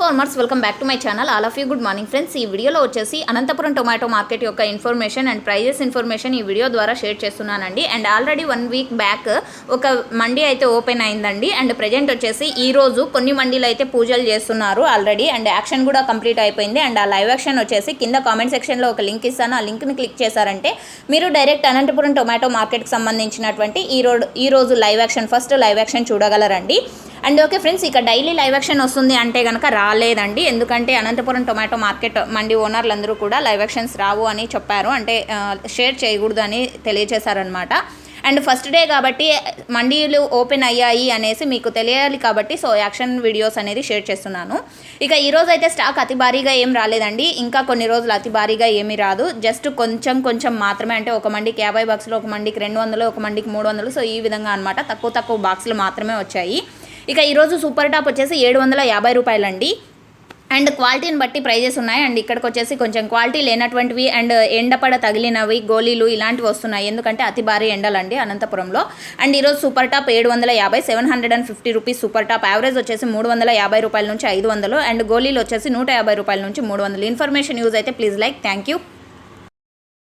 Farmers welcome back to my channel. All of you good morning friends. ఈ వీడియోలో వచ్చేసి Anantapuram tomato market యొక్క information and prices information ఈ video ద్వారా share చేస్తున్నానండి. And already one week back ఒక మండీ అయితే ఓపెన్ అయిందండి. అండ్ ప్రజెంట్ వచ్చేసి ఈ రోజు కొన్ని మండీలు అయితే పూజలు చేస్తున్నారు ఆల్రెడీ. అండ్ యాక్షన్ కూడా కంప్లీట్ అయిపోయింది. అండ్ ఆ లైవ్ యాక్షన్ వచ్చేసి కింద కామెంట్ సెక్షన్లో ఒక లింక్ ఇస్తాను. ఆ లింక్ని క్లిక్ చేశారంటే మీరు డైరెక్ట్ అనంతపురం టొమాటో మార్కెట్కి సంబంధించినటువంటి ఈ రోజు ఈ రోజు live auction first live auction చూడగలరండి. And okay friends ఇక డైలీ లైవ్ యాక్షన్ వస్తుంది అంటే కనుక రాలేదండి. ఎందుకంటే అనంతపురం టొమాటో మార్కెట్ మండి ఓనర్లు అందరూ కూడా లైవ్ యాక్షన్స్ రావు అని చెప్పారు. అంటే షేర్ చేయకూడదు అని తెలియజేశారనమాట అండ్ ఫస్ట్ డే కాబట్టి మండీలు ఓపెన్ అయ్యాయి అనేసి మీకు తెలియాలి కాబట్టి సో యాక్షన్ వీడియోస్ అనేది షేర్ చేస్తున్నాను. ఇక ఈరోజు అయితే స్టాక్ అతి భారీగా ఏం రాలేదండి. ఇంకా కొన్ని రోజులు అతి భారీగా ఏమీ రాదు. జస్ట్ కొంచెం కొంచెం మాత్రమే. అంటే ఒక మండికి యాభై బాక్సులు ఒక మండికి రెండు వందలు ఒక మండికి మూడు వందలు. సో ఈ విధంగా అనమాట తక్కువ తక్కువ బాక్సులు మాత్రమే వచ్చాయి. ఇక ఈరోజు సూపర్ టాప్ వచ్చేసి ఏడు వందల యాభై రూపాయలండి. అండ్ క్వాలిటీని బట్టి ప్రైజెస్ ఉన్నాయి. అండ్ ఇక్కడికి వచ్చేసి కొంచెం క్వాలిటీ లేనటువంటివి అండ్ ఎండపడ తగిలినవి గోళీలు ఇలాంటివి వస్తున్నాయి. ఎందుకంటే అతి భారీ ఎండలండి అనంతపురంలో. అండ్ ఈరోజు సూపర్ టాప్ ఏడు వందల యాభై seven hundred and fifty rupees super top. Average వచ్చేసి మూడు వందల యాభై రూపాయల నుంచి ఐదు వందలు. అండ్ గోళీలు వచ్చేసి నూట యాభై రూపాయల నుంచి మూడు వందలు. ఇన్ఫర్మేషన్ యూజ్ అయితే ప్లీజ్ లైక్ థ్యాంక్ యూ.